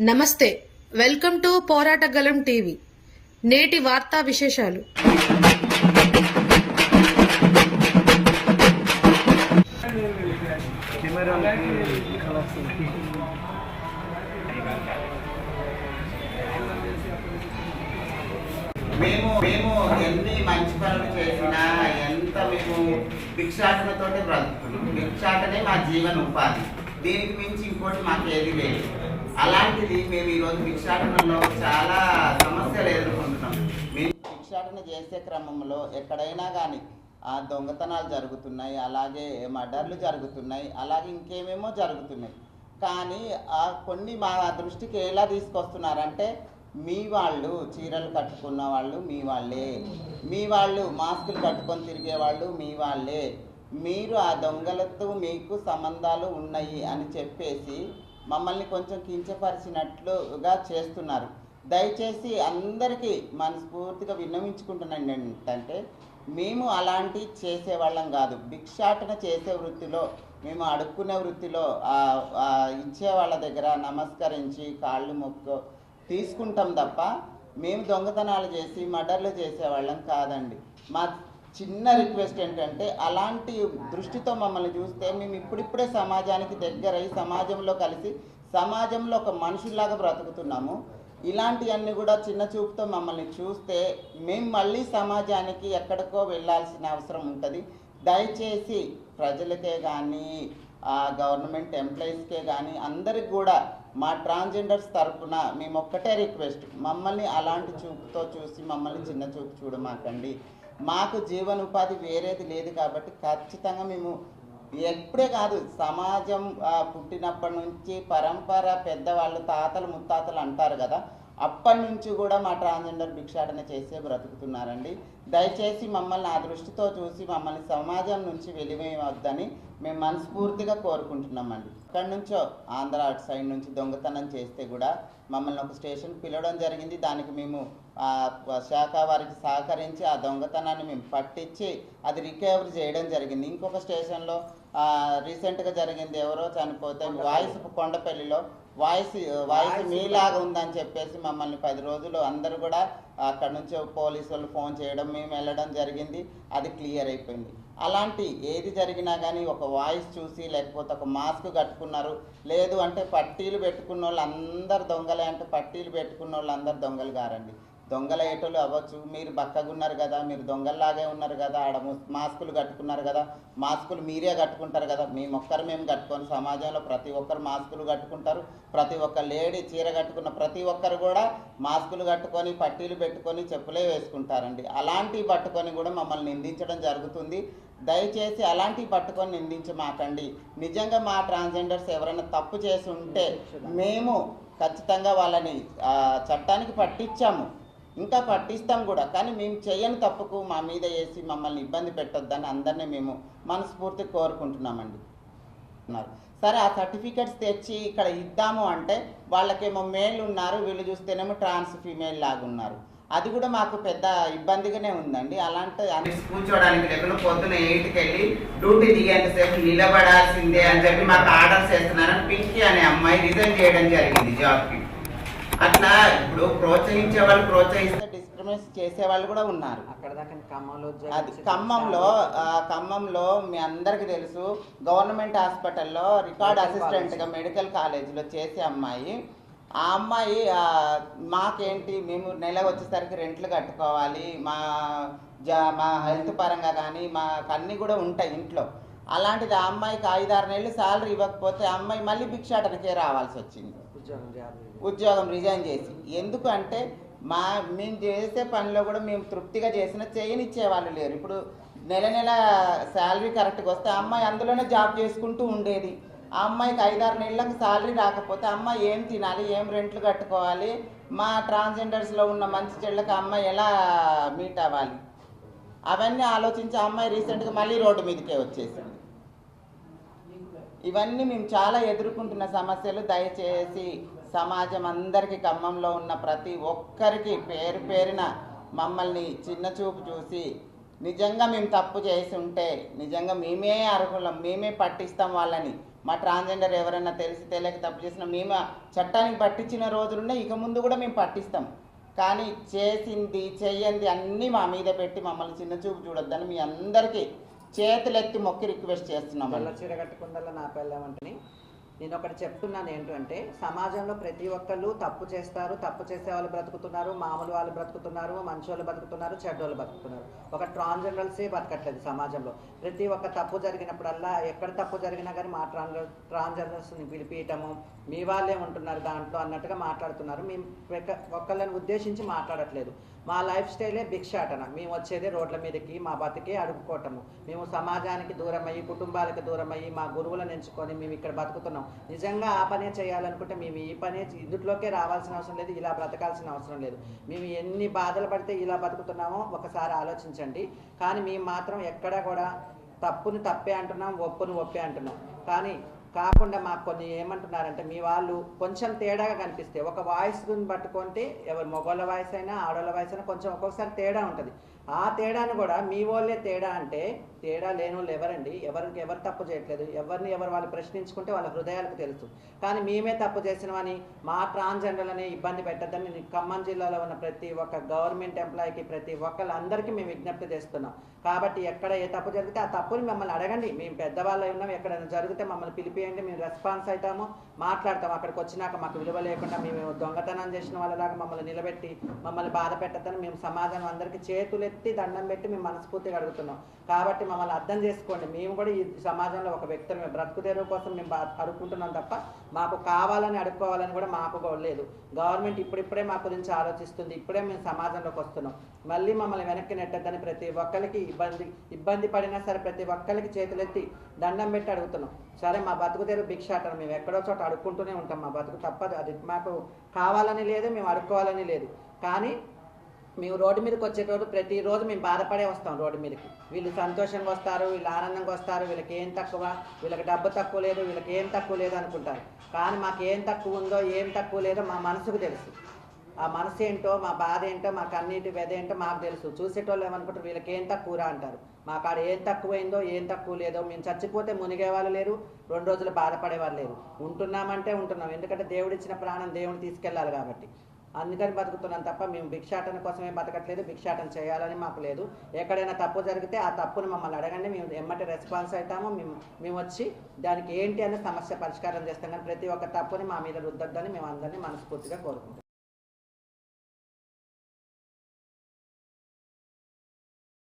నమస్తే welcome to పోరాటగలం TV. నేటి వార్తా విశేషాలు. మేము మేము ఎన్ని మంచి పనులు చేసినా ఎంత మేము భిక్షాటనతోటి బ్రతుకుతున్నాం. భిక్షాటనే మా జీవన ఉపాధి. దీనికి మించి ఇంకోటి మాకు ఏది లేదు. అలాంటిది మేము ఈరోజు భిక్షాటనలో చాలా సమస్యలు ఎదుర్కొంటున్నాం. మేము భిక్షాటన చేసే క్రమంలో ఎక్కడైనా కానీ ఆ దొంగతనాలు జరుగుతున్నాయి అలాగే మర్డర్లు జరుగుతున్నాయి అలాగే ఇంకేమేమో జరుగుతున్నాయి. కానీ ఆ కొన్ని మా దృష్టికి ఎలా తీసుకొస్తున్నారంటే మీ వాళ్ళు చీరలు కట్టుకున్న వాళ్ళు మీ వాళ్ళే. మీ వాళ్ళు మాస్కులు కట్టుకొని తిరిగే వాళ్ళు మీ వాళ్ళే. మీరు ఆ దొంగలతో మీకు సంబంధాలు ఉన్నాయి అని చెప్పేసి మమ్మల్ని కొంచెం కించపరిచినట్లుగా చేస్తున్నారు. దయచేసి అందరికీ మనస్ఫూర్తిగా విన్నవించుకుంటున్నాను ఏంటంటే మేము అలాంటి చేసేవాళ్ళం కాదు. భిక్షాటన చేసే వృత్తిలో మేము అడుక్కునే వృత్తిలో ఇచ్చే వాళ్ళ దగ్గర నమస్కరించి కాళ్ళు మొక్కు తీసుకుంటాం తప్ప మేము దొంగతనాలు చేసి మర్డర్లు చేసేవాళ్ళం కాదండి. మా చిన్న రిక్వెస్ట్ ఏంటంటే అలాంటి దృష్టితో మమ్మల్ని చూస్తే మేము ఇప్పుడిప్పుడే సమాజానికి దగ్గరై సమాజంలో కలిసి సమాజంలో ఒక మనుషుల్లాగా బ్రతుకుతున్నాము. ఇలాంటివన్నీ కూడా చిన్న చూపుతో మమ్మల్ని చూస్తే మేము మళ్ళీ సమాజానికి ఎక్కడికో వెళ్ళాల్సిన అవసరం ఉంటుంది. దయచేసి ప్రజలకే కానీ గవర్నమెంట్ ఎంప్లాయీస్కే కానీ అందరికి కూడా మా ట్రాన్స్జెండర్స్ తరఫున మేము ఒక్కటే రిక్వెస్ట్. మమ్మల్ని అలాంటి చూపుతో చూసి మమ్మల్ని చిన్న చూపు చూడమాకండి మాకు జీవనోపాధి వేరేది లేదు కాబట్టి ఖచ్చితంగా మేము ఎప్పుడే కాదు సమాజం పుట్టినప్పటి నుంచి పరంపర పెద్దవాళ్ళు తాతలు ముత్తాతలు అంటారు కదా. అప్పటి నుంచి కూడా మా ట్రాన్స్జెండర్ భిక్షాటన చేసే బ్రతుకుతున్నారండి. దయచేసి మమ్మల్ని ఆ దృష్టితో చూసి మమ్మల్ని సమాజం నుంచి వెలివేయవద్దని మేము మనస్ఫూర్తిగా కోరుకుంటున్నామండి. అక్కడి నుంచో ఆంధ్ర అటు సైడ్ నుంచి దొంగతనం చేస్తే కూడా మమ్మల్ని ఒక స్టేషన్ పిలవడం జరిగింది. దానికి మేము ఆ శాఖ వారికి సహకరించి ఆ దొంగతనాన్ని మేము పట్టించి అది రికవరీ చేయడం జరిగింది. ఇంకొక స్టేషన్లో రీసెంట్గా జరిగింది ఎవరో చనిపోతే వాయిస్ కొండపల్లిలో వాయిస్ వాయిస్ మీలాగా ఉందని చెప్పేసి మమ్మల్ని పది రోజులు అందరూ కూడా అక్కడ నుంచి పోలీసు వాళ్ళు ఫోన్ చేయడం మేము వెళ్ళడం జరిగింది. అది క్లియర్ అయిపోయింది. అలాంటి ఏది జరిగినా కానీ ఒక వాయిస్ చూసి లేకపోతే ఒక మాస్క్ కట్టుకున్నారు. లేదు అంటే పట్టీలు పెట్టుకున్న వాళ్ళు అందరు దొంగలే అంటే పట్టీలు పెట్టుకున్న వాళ్ళు అందరు దొంగలు గారండి దొంగల ఏటోలు అవ్వచ్చు. మీరు బక్కగున్నారు కదా మీరు దొంగల్లాగే ఉన్నారు కదా ఆడ ము- మాస్కులు కట్టుకున్నారు కదా మాస్కులు మీరే కట్టుకుంటారు కదా. మేము ఒక్కరు మేము కట్టుకొని సమాజంలో ప్రతి ఒక్కరు మాస్కులు కట్టుకుంటారు. ప్రతి ఒక్క లేడీ చీర కట్టుకున్న ప్రతి ఒక్కరు కూడా మాస్కులు కట్టుకొని పట్టీలు పెట్టుకొని చెప్పులే వేసుకుంటారండి. అలాంటివి పట్టుకొని కూడా మమ్మల్ని నిందించడం జరుగుతుంది. దయచేసి అలాంటివి పట్టుకొని నిందించమాకండి. నిజంగా మా ట్రాన్స్జెండర్స్ ఎవరైనా తప్పు చేసి ఉంటే మేము ఖచ్చితంగా వాళ్ళని చట్టానికి పట్టించాము. ఇంకా పట్టిస్తాం కూడా. కానీ మేము చేయని తప్పుకు మా మీద వేసి మమ్మల్ని ఇబ్బంది పెట్టొద్దని అందరినీ మేము మనస్ఫూర్తి కోరుకుంటున్నామండి. సరే ఆ సర్టిఫికెట్స్ తెచ్చి ఇక్కడ ఇద్దాము అంటే వాళ్ళకేమో మేల్ ఉన్నారు. వీళ్ళు చూస్తేనేమో ట్రాన్స్ ఫీమేల్ లాగా ఉన్నారు అది కూడా మాకు పెద్ద ఇబ్బందిగానే ఉందండి. అలాంటి అని కూర్చోడానికి లేకుండా పొద్దున ఎయిట్కి వెళ్ళి డ్యూటీ దిగేంతసేపు నిలబడాల్సిందే అని చెప్పి మాకు ఆర్డర్స్ చేస్తున్నారని పింకీ అనే అమ్మాయి రిజైన్ చేయడం జరిగింది జాబ్కి. అట్లా ఇప్పుడు ప్రోత్సహించే వాళ్ళు ప్రోత్సహిస్తే డిస్క్రిమినేట్ చేసే వాళ్ళు కూడా ఉన్నారు. అక్కడ దాకా ఖమ్మంలో అది ఖమ్మంలో ఆ, ఖమ్మంలో మీ అందరికి తెలుసు గవర్నమెంట్ హాస్పిటల్లో రికార్డ్ అసిస్టెంట్గా మెడికల్ కాలేజీలో చేసే అమ్మాయి ఆ అమ్మాయి మాకేంటి మేము నెల వచ్చేసరికి రెంట్లు కట్టుకోవాలి మా జా మా హెల్త్ పరంగా కానీ మాకు అన్నీ కూడా ఉంటాయి ఇంట్లో. అలాంటిది ఆ అమ్మాయికి ఐదారు నెలలు శాలరీ ఇవ్వకపోతే ఆ అమ్మాయి మళ్ళీ భిక్షాటనకే రావాల్సి వచ్చింది. ఉద్యోగం ఉద్యోగం రిజైన్ చేసి. ఎందుకు అంటే మా మేము చేసే పనిలో కూడా మేము తృప్తిగా చేసిన చేయనిచ్చేవాళ్ళు లేరు. ఇప్పుడు నెల నెల శాలరీ కరెక్ట్గా వస్తే అమ్మాయి అందులోనే జాబ్ చేసుకుంటూ ఉండేది. ఆ అమ్మాయికి ఐదారు నెలలకు శాలరీ రాకపోతే అమ్మాయి ఏం తినాలి ఏం రెంట్లు కట్టుకోవాలి మా ట్రాన్స్జెండర్స్లో ఉన్న మంచి చెడ్లకు అమ్మాయి ఎలా మీట్ అవ్వాలి? అవన్నీ ఆలోచించి అమ్మాయి రీసెంట్గా మళ్ళీ రోడ్డు మీదకే వచ్చేసింది. ఇవన్నీ మేము చాలా ఎదుర్కొంటున్న సమస్యలు. దయచేసి సమాజం అందరికీ ఖమ్మంలో ఉన్న ప్రతి ఒక్కరికి పేరు పేరున మమ్మల్ని చిన్న చూపు చూసి నిజంగా మేము తప్పు చేసి ఉంటే నిజంగా మేమే అర్హులం మేమే పట్టిస్తాం వాళ్ళని. మా ట్రాన్స్జెండర్ ఎవరైనా తెలిసి తెలియక తప్పు చేసినా మేము చట్టానికి పట్టించిన రోజులున్నా ఇక ముందు కూడా మేము పట్టిస్తాం. కానీ చేసింది చెయ్యంది అన్నీ మా మీద పెట్టి మమ్మల్ని చిన్న చూపు చూడొద్దని మీ అందరికీ చేతులెత్తి మొక్కి రిక్వెస్ట్ చేస్తున్నాం నల్ల చీర కట్టుకుందల్లా నా పెళ్ళామంటని నేను ఒకటి చెప్తున్నాను ఏంటంటే సమాజంలో ప్రతి ఒక్కళ్ళు తప్పు చేస్తారు తప్పు చేసే వాళ్ళు బ్రతుకుతున్నారు మామూలు వాళ్ళు బ్రతుకుతున్నారు మంచి వాళ్ళు బతుకుతున్నారు చెడ్డోళ్ళు బతుకుతున్నారు ఒక ట్రాన్స్జెండర్సే బతకట్లేదు సమాజంలో. ప్రతి ఒక్క తప్పు జరిగినప్పుడల్లా ఎక్కడ తప్పు జరిగినా కానీ మా ట్రాన్స్ ట్రాన్స్జెండర్స్ని పిలిపియటము మీ వాళ్ళే ఉంటున్నారు దాంట్లో అన్నట్టుగా మాట్లాడుతున్నారు. మేము ఒక్క- ఒక్కళ్ళని ఉద్దేశించి మాట్లాడట్లేదు. మా లైఫ్ స్టైలే భిక్షాటన. మేము వచ్చేదే రోడ్ల మీదకి మా బతికి అడుగుకోవటము మేము సమాజానికి దూరం అయ్యి కుటుంబాలకు దూరం అయ్యి మా గురువులను ఎంచుకొని మేము ఇక్కడ బతుకుతున్నాం. నిజంగా ఆ పనే చేయాలనుకుంటే మేము ఈ పనే ఇందులోకే రావాల్సిన అవసరం లేదు ఇలా బ్రతకాల్సిన అవసరం లేదు. మేము ఎన్ని బాధలు పడితే ఇలా బతుకుతున్నామో ఒకసారి ఆలోచించండి. కానీ మేము మాత్రం ఎక్కడా కూడా తప్పుని తప్పే అంటున్నాం ఒప్పుని ఒప్పే అంటున్నాం. కానీ కాకుండా మాకు కొన్ని ఏమంటున్నారంటే మీ వాళ్ళు కొంచెం తేడాగా కనిపిస్తే ఒక వాయిస్ పట్టుకుంటే ఎవరు మగవాళ్ళ వాయిస్ అయినా ఆడవాళ్ళ వాయిస్ అయినా కొంచెం ఒక్కొక్కసారి తేడా ఉంటుంది. ఆ తేడాను కూడా మీ వాళ్ళే తేడా అంటే తేడా లేని వాళ్ళు ఎవరండి? ఎవరికి ఎవరు తప్పు చేయట్లేదు? ఎవరిని ఎవరు వాళ్ళు ప్రశ్నించుకుంటే వాళ్ళ హృదయాలకు తెలుసు. కానీ మేమే తప్పు చేసినవని మా ట్రాన్స్జెండర్లని ఇబ్బంది పెట్టద్దని ఖమ్మం జిల్లాలో ఉన్న ప్రతి ఒక్క గవర్నమెంట్ ఎంప్లాయీకి ప్రతి ఒక్కళ్ళందరికీ మేము విజ్ఞప్తి చేస్తున్నాం. కాబట్టి ఎక్కడ ఏ తప్పు జరిగితే ఆ తప్పుని మమ్మల్ని అడగండి. మేము పెద్దవాళ్ళు ఉన్నాం ఎక్కడైనా జరిగితే మమ్మల్ని పిలిపియండి మేము రెస్పాన్స్ అవుతాము మాట్లాడతాం అక్కడికి వచ్చినాక మాకు విలువ లేకుండా మేము దొంగతనం చేసిన వాళ్ళలాగా మమ్మల్ని నిలబెట్టి మమ్మల్ని బాధ పెట్టద్దని మేము సమాజం అందరికీ చేతులెత్తి దండం పెట్టి మేము మనస్ఫూర్తిగా అడుగుతున్నాం. కాబట్టి మమ్మల్ని అర్థం చేసుకోండి. మేము కూడా ఈ సమాజంలో ఒక వ్యక్తులు మేము బ్రతుకు తెరువు కోసం మేము బా- అడుక్కుంటున్నాం తప్ప మాకు కావాలని అడుక్కోవాలని కూడా మాకు లేదు. గవర్నమెంట్ ఇప్పుడిప్పుడే మా గురించి ఆలోచిస్తుంది. ఇప్పుడే మేము సమాజంలోకి వస్తున్నాం. మళ్ళీ మమ్మల్ని వెనక్కి నెట్టద్దని ప్రతి ఒక్కరికి ఇబ్బంది ఇబ్బంది పడినా సరే ప్రతి ఒక్కరికి చేతులెత్తి దండం పెట్టి అడుగుతున్నాం. సరే మా బతుకు తెరు భిక్ష అంటారు. మేము ఎక్కడో చోట అడుక్కుంటూనే ఉంటాం. మా బతుకు తప్పదు. అది మాకు కావాలని లేదు మేము అడుక్కోవాలని లేదు. కానీ మేము రోడ్డు మీదకి వచ్చేటప్పుడు ప్రతిరోజు మేము బాధపడే వస్తాం రోడ్డు మీదకి. వీళ్ళు సంతోషంగా వస్తారు వీళ్ళు ఆనందంగా వస్తారు. వీళ్ళకి ఏం తక్కువ? వీళ్ళకి డబ్బు తక్కువ లేదు వీళ్ళకి ఏం తక్కువ లేదు అనుకుంటారు. కానీ మాకు ఏం తక్కువ ఉందో ఏం తక్కువ లేదో మా మనసుకు తెలుసు. ఆ మనసు ఏంటో మా బాధ ఏంటో మా కన్నీటి వ్యధ ఏంటో మాకు తెలుసు. చూసేటోళ్ళు ఏమనుకుంటారు? వీళ్ళకి ఏం తక్కువ అంటారు. మా కాడ ఏం తక్కువైందో ఏం తక్కువ లేదో మేము చచ్చిపోతే మునిగే వాళ్ళు లేరు రెండు రోజులు బాధపడే వాళ్ళు లేరు. ఉంటున్నామంటే ఉంటున్నాం. ఎందుకంటే దేవుడు ఇచ్చిన ప్రాణం దేవుని తీసుకెళ్ళాలి కాబట్టి. అందుకని బతుకుతున్నాం తప్ప మేము భిక్షాటన కోసమే బతకట్లేదు. భిక్షాటన చేయాలని మాకు లేదు. ఎక్కడైనా తప్పు జరిగితే ఆ తప్పుని మమ్మల్ని అడగండి. మేము ఎమ్మటి రెస్పాన్స్ అవుతాము. మేము మేము వచ్చి దానికి ఏంటి అనే సమస్య పరిష్కారం చేస్తాం. కానీ ప్రతి ఒక్క తప్పుని మా మీద రుద్దొద్దని మేము అందరినీ మనస్ఫూర్తిగా కోరుకుంటాం